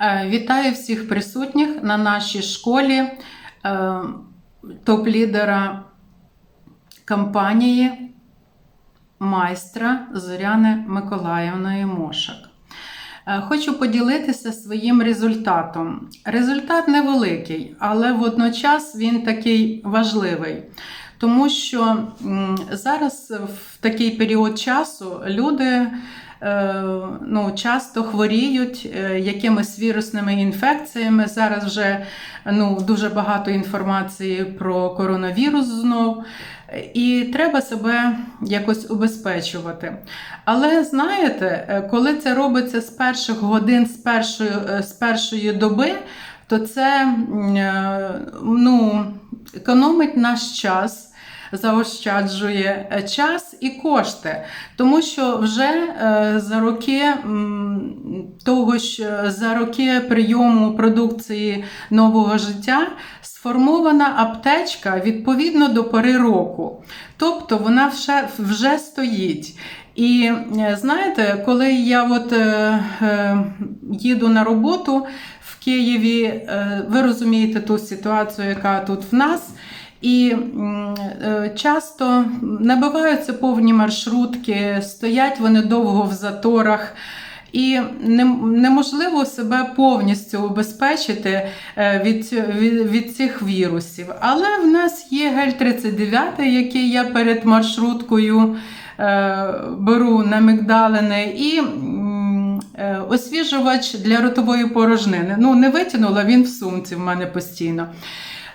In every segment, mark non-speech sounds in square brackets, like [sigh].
Е, Вітаю всіх присутніх на нашій школі е, топ-лідера компанії майстра Зоряни Миколаївної Мошак. Е, Хочу поділитися своїм результатом. Результат невеликий, але водночас він такий важливий. Тому що зараз в такий період часу люди е, ну, часто хворіють е, якимись вірусними інфекціями. Зараз вже ну, дуже багато інформації про коронавірус знов. І треба себе якось убезпечувати. Але знаєте, е, коли це робиться з перших годин, з першої, з першої доби, то це ну, економить наш час. Заощаджує е, час і кошти, тому що вже е, за роки того ж за роки прийому продукції нового життя сформована аптечка відповідно до пори року. Тобто вона вже, вже стоїть. І е, знаєте, коли я от, е, е, їду на роботу в Києві, е, ви розумієте ту ситуацію, яка тут в нас. І е, часто набиваються повні маршрутки, стоять вони довго в заторах. І неможливо себе повністю убезпечити е, від, від, від цих вірусів. Але в нас є гель 39, який я перед маршруткою е, беру на мигдалини, і е, освіжувач для ротової порожнини. Ну, не витягнула, він в сумці в мене постійно.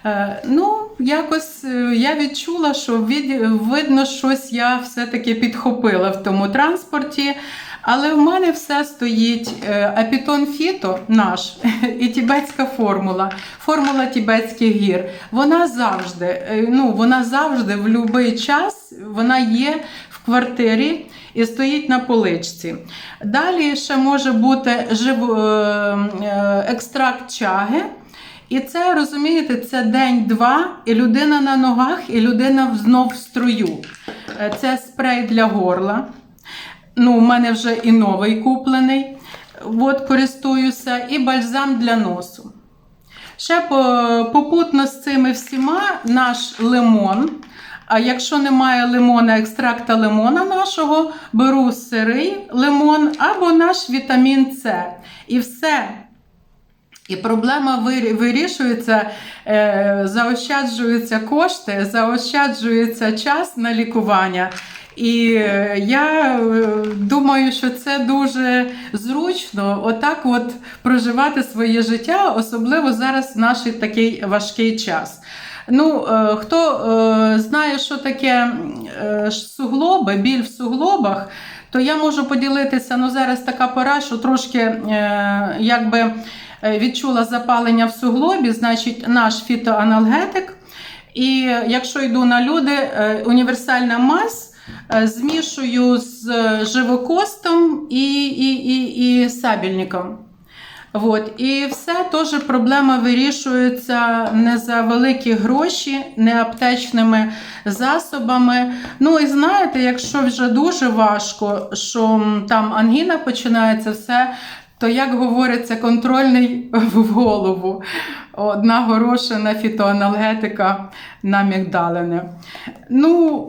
Е, Ну, якось е, я відчула, що від, видно, щось я все-таки підхопила в тому транспорті. Але в мене все стоїть е, Апітон Фіто наш [laughs] і тібетська формула, формула тібетських гір. Вона завжди, ну, вона завжди в будь-який час вона є в квартирі і стоїть на поличці. Далі ще може бути жив, екстракт чаги. І це розумієте, це день-два, і людина на ногах, і людина знов в струю. Е, Це спрей для горла. Ну, у мене вже і новий куплений. От користуюся, і бальзам для носу. Ще попутно з цими всіма наш лимон. А якщо немає лимона, екстракта лимона нашого, беру сирий лимон або наш вітамін С. І все. І проблема вирішується, е, заощаджуються кошти, заощаджується час на лікування. І е, я е, думаю, що це дуже зручно отак от проживати своє життя, особливо зараз в наш такий важкий час. Ну, хто знає, що таке суглоби, біль в суглобах, то я можу поділитися. Ну, зараз така пора, що трошки е, якби е, відчула запалення в суглобі, значить, наш фітоаналгетик. І якщо йду на люди, е, універсальна мазь. е, Змішую з е, живокостом і, і, і, і сабільником. От. І все теж проблема вирішується не за великі гроші, не аптечними засобами. Ну і знаєте, якщо вже дуже важко, що там ангіна починається все. То, як говориться, контрольний в голову. Одна горошина фітоаналгетика на мігдалини. Ну,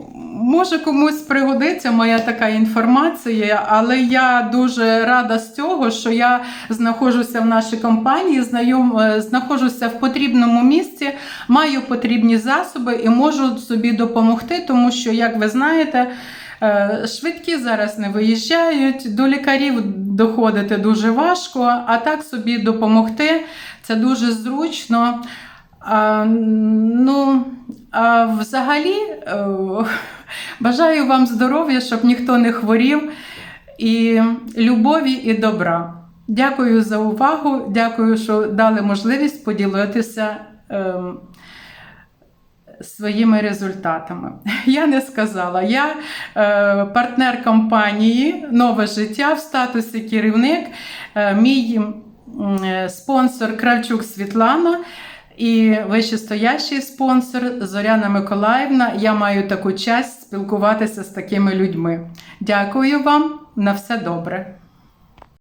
може комусь пригодиться моя така інформація, але я дуже рада з цього, що я знаходжуся в нашій компанії, знайом, е, знаходжуся в потрібному місці, маю потрібні засоби і можу собі допомогти, тому що, як ви знаєте, Е, Швидкі зараз не виїжджають, до лікарів доходити дуже важко, а так собі допомогти це дуже зручно. А, ну, а взагалі, е, бажаю вам здоров'я, щоб ніхто не хворів, і любові і добра. Дякую за увагу. Дякую, що дали можливість поділитися. ем, своїми результатами. [laughs] Я не сказала. Я е, партнер компанії Нове життя в статусі керівник. Е, мій е, спонсор Кравчук Світлана. І вищестоящий спонсор Зоряна Миколаївна. Я маю таку честь спілкуватися з такими людьми. Дякую вам на все добре.